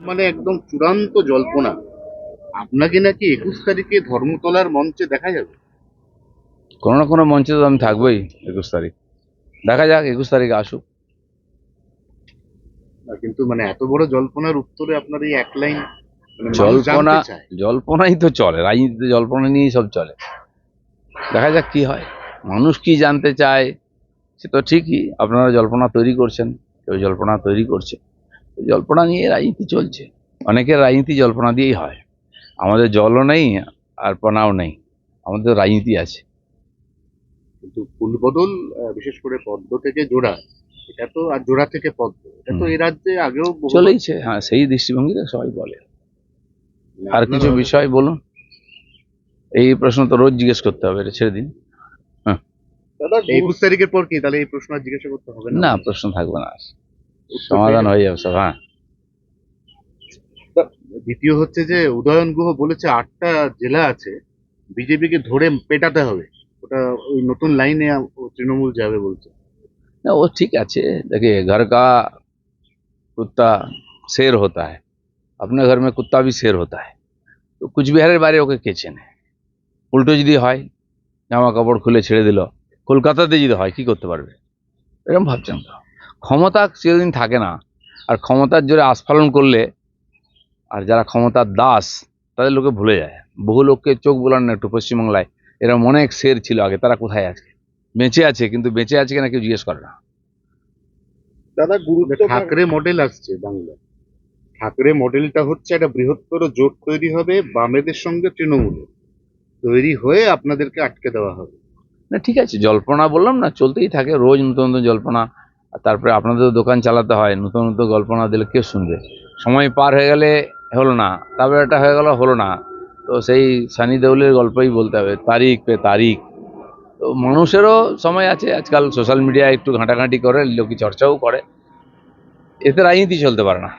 মানে একদম চূড়ান্ত জল্পনা। আপনাকে নাকি একুশ তারিখে ধর্মতলার মঞ্চে দেখা যাবে? কোনো না কোনো মঞ্চে তো আমি থাকবোই একুশ তারিখ। দেখা যাক একুশ তারিখ আসুক। কিন্তু মানে এত বড় জল্পনার উত্তরে আপনার এই এক লাইন মানে জল্পনা জল্পনাই তো চলে রাজনীতিতে জল্পনা নিয়েই সব চলে। দেখা যাক কি হয়। মানুষ কি জানতে চায় সে তো ঠিকই আপনারা জল্পনা তৈরি করছেন কেউ জল্পনা তৈরি করছে। জল্পনা নিয়ে রাজনীতি চলছে। অনেকের রাজনীতি জল্পনা দিয়েই হয়। আমাদের জলও নেই আর পনাও নেই। আমাদের রাজনীতি আছে। কিন্তু ফুলবদল বিশেষ করে পদ্ম থেকে জোড়া এটা তো আর জোড়া থেকে পদ্ম এটা তো। এই রাজ্যে আগেও চলেইছে হ্যাঁ সেই দৃষ্টিভঙ্গিতে সবাই বলে। আর কিছু বিষয় বলুন? এই প্রশ্ন তো রোজ জিজ্ঞেস করতে হবে এটা ছেড়ে দিন। একুশ তারিখের পর কি? তাহলে এই প্রশ্ন আর জিজ্ঞাসা করতে হবে না প্রশ্ন থাকবে না। সমাধান হয়ে যাবে সব হ্যাঁ। দ্বিতীয় হচ্ছে যে উদয়ন গুহ বলেছে আটটা জেলা আছে বিজেপিকে ধরে পেটাতে হবে। ওটা ওই নতুন লাইনে তৃণমূল যাবে বলছে। না ও ঠিক আছে। দেখে ঘর কা কুত্তা শের হতা হ্যাঁ আপনার ঘর মে কুত্তা ভি শের হতা হ্যাঁ তো কুচবিহারের বাইরে ওকে কে চেনে? উল্টো যদি হয় জামা কাপড় খুলে ছেড়ে দিল কলকাতাতে যদি হয় কি করতে পারবে? এরকম ভাবছেন তো। ক্ষমতা চিরদিন থাকে না। আর ক্ষমতার জোরে আস্ফালন করলে আর যারা ক্ষমতার দাস তাদের লোকে ভুলে যায়। বহু লোককে চোখ বোলান না একটু পশ্চিমবাংলায়। এরকম অনেক শের ছিল আগে তারা কোথায় আছে? বেঁচে আছে কিন্তু বেঁচে আছে কিনা কেউ জিজ্ঞেস করে না। দাদা গুরুত্ব ঠাকরে মডেল আসছে বাংলায়। ঠাকরে মডেলটা হচ্ছে একটা বৃহত্তর জোট তৈরি হবে বামেদের সঙ্গে তৃণমূলের তৈরি হয়ে আপনাদেরকে আটকে দেওয়া হবে। না ঠিক আছে জল্পনা বললাম না চলতেই থাকে। রোজ নতুন নতুন জল্পনা। তারপরে আপনাদেরও দোকান চালাতে হয়, নতুন নতুন গল্পনা দিলে কেউ শুনবে। সময় পার হয়ে গেলে হলো না, তারপরে একটা হয়ে গেল হলো না। তো সেই সানি দেউলের গল্পই বলতে হবে, তারিখ পে তারিখ। তো মানুষেরও সময় আছে, আজকাল সোশ্যাল মিডিয়ায় একটু ঘাঁটাঘাঁটি করে লোকে চর্চাও করে। এতে রাজনীতি চলতে পারে না।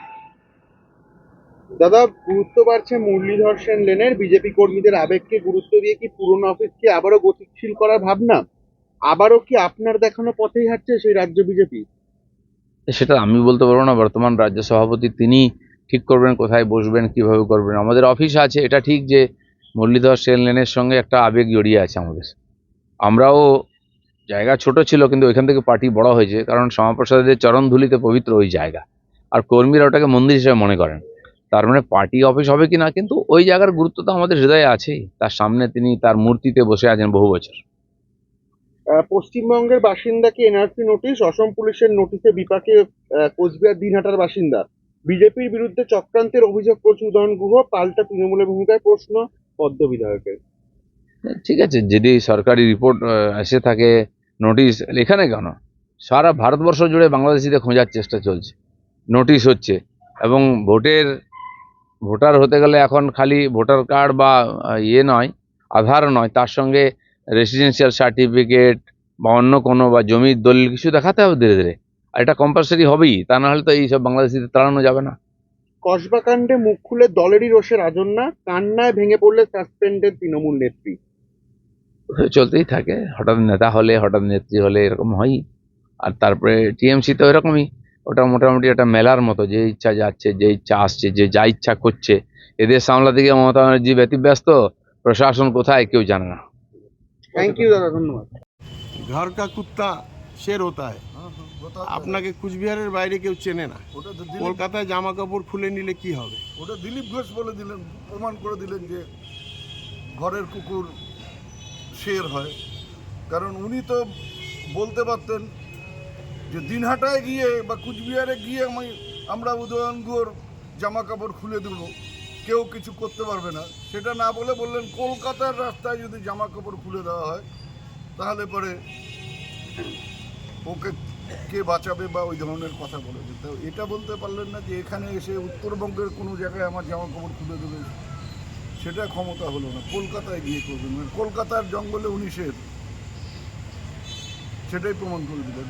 দাদা, গুরুত্ব বাড়ছে মুরলীধর সেন লেনের বিজেপি কর্মীদের আবেগকে গুরুত্ব দিয়ে কি পুরনো অফিসকে আবারও গতিশীল করার ভাবনা? আবারও কি আপনার দেখানো পথেই হাঁটছে সেই রাজ্য বিজেপি? সেটা আমি বলতে পারব না, বর্তমান রাজ্য সভাপতি তিনি ঠিক করবেন, কোথায় বসবেন, কীভাবে করবেন। আমাদের অফিস আছে, এটা ঠিক যে মুরলীধর সেন লেনের সঙ্গে একটা আবেগ জড়িয়ে আছে আমাদের। আমরাও জায়গা ছোট ছিল, কিন্তু ওইখান থেকে পার্টি বড় হয়েছে, কারণ শ্যামাপ্রসাদের চরণ ধুলিতে পবিত্র ওই জায়গা। আর কর্মীরা ওটাকে মন্দির হিসেবে মনে করেন। তার মানে পার্টি অফিস হবে কি না কিন্তু ওই জায়গার গুরুত্ব তো আমাদের হৃদয়ে আছেই। তার সামনে তিনি তার মূর্তিতে বসে আছেন বহু বছর। পশ্চিমবঙ্গের বাসিন্দাকে এনআরসি নোটিশ? অসম পুলিশের নোটিশে বিপাকে কোচবিহার দিনহাটার বাসিন্দা। বিজেপির বিরুদ্ধে চক্রান্তের অভিযোগ করছে উদয়ন গুহ। পাল্টা তৃণমূলের ভূমিকায় প্রশ্ন পদ্ম বিধায়কের ঠিক আছে, যদি সরকারি রিপোর্ট এসে থাকে নোটিশ, এখানে কেন? সারা ভারতবর্ষ জুড়ে বাংলাদেশিদের খোঁজার চেষ্টা চলছে। নোটিশ হচ্ছে এবং ভোটের, ভোটার হতে গেলে এখন খালি ভোটার কার্ড বা ইয়ে নয়, আধার নয়, তার সঙ্গে রেসিডেন্সিয়াল সার্টিফিকেট বা অন্য কোনো বা জমির দলিল কিছু দেখাতে হবে ধীরে ধীরে। আর এটা কম্পালসারি হবেই তা না হলে তো এইসব বাংলাদেশিদের তাড়ানো যাবে না। কসবা কাণ্ডে মুখ খুলে দলেরই রোষে রাজন্যা কান্নায় ভেঙে পড়লে সাসপেন্ডেড তৃণমূল নেত্রী। চলতেই থাকে হঠাৎ নেতা হলে হঠাৎ নেত্রী হলে এরকম হয়ই। আর তারপরে টিএমসি তো এরকমই ওটা মোটামুটি একটা মেলার মতো যে ইচ্ছা যাচ্ছে যে ইচ্ছা আসছে যে যা ইচ্ছা করছে। এদের সামলাতে গিয়ে মমতা ব্যানার্জি ব্যতিব্যস্ত প্রশাসন কোথায় কেউ জানে না। থ্যাংক ইউ দাদা ধন্যবাদ। ঘর কা কুত্তা শের হতা হয় আপনাকে কুচবিহারের বাইরে কেউ চেনে না কলকাতায় জামা কাপড় খুলে নিলে কি হবে ওটা দিলীপ ঘোষ বলে দিলেন প্রমাণ করে দিলেন যে ঘরের কুকুর শের হয় কারণ উনি তো বলতে পারতেন যে দিনহাটায় গিয়ে বা কুচবিহারে গিয়ে আমি আমরা উদয়নগুয়োর জামা কাপড় খুলে দেবো কেউ কিছু করতে পারবে না। সেটা না বলে বললেন, কলকাতার রাস্তায় যদি জামা কাপড় খুলে দেওয়া হয়, তাহলে পরে ওকে কে বাঁচাবে বা ওই ধরনের কথা বলেছে তো এটা বলতে পারলেন না যে এখানে এসে উত্তরবঙ্গের কোনো জায়গায় আমার জামা কাপড় খুলে দেবে। সেটা ক্ষমতা হলো না। কলকাতায় গিয়ে করবেন। কলকাতার জঙ্গলে উনি শের সেটাই প্রমাণ করে দিলেন।